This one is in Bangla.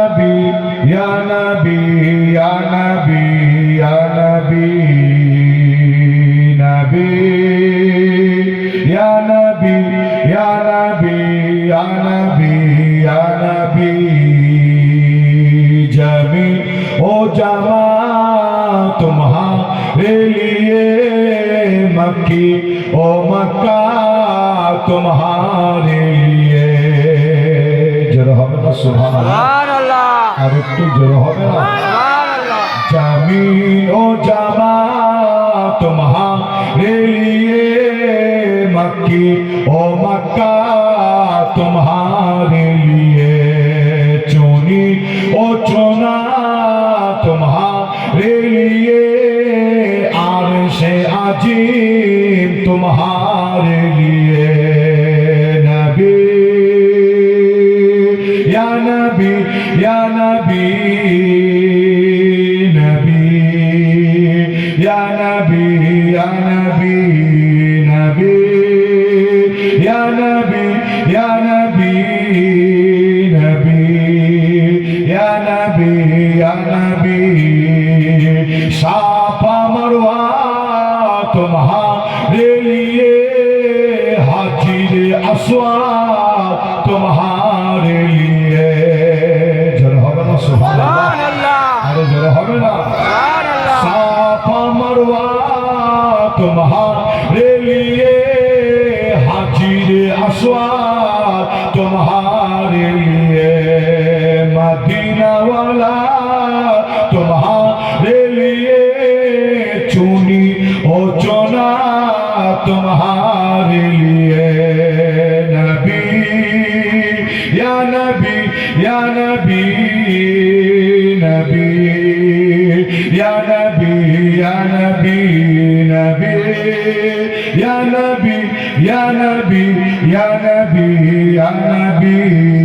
نبي يا نبي يا نبي يا نبي نبي يا نبي يا نبي يا نبي يا نبي جمی او جما تمہارے لیے مکی او مکہ تمہارے لیے جرحمت আর একটু জোর হবে জামিন ও জামা তোমারে রেলিয়ে মক্কি ও মক্কা তোমারে লিয়ে চুনি ও চোনা তোমারে লিয়ে আর সে আজি তোমারে লিয়ে या नबी या नबी नबी या नबी या नबी नबी या नबी या नबी नबी या नबी या नबी साफा मरवा तुम्हारे लिए हाजिर असवा तुम्हारे लिए বলে হবে না। সাফা মারওয়া তোমারে লিয়ে হাজির আসওয়া তোমারে লিয়ে মদিনাওয়ালা তোমারে লিয়ে চুনি ও চনা তোমারে লিয়ে নবী, ইয়া নবী ইয়া নবী নবী। Ya Nabi, Ya Nabi, Nabi, Ya Nabi, Ya Nabi, Ya Nabi, Ya Nabi.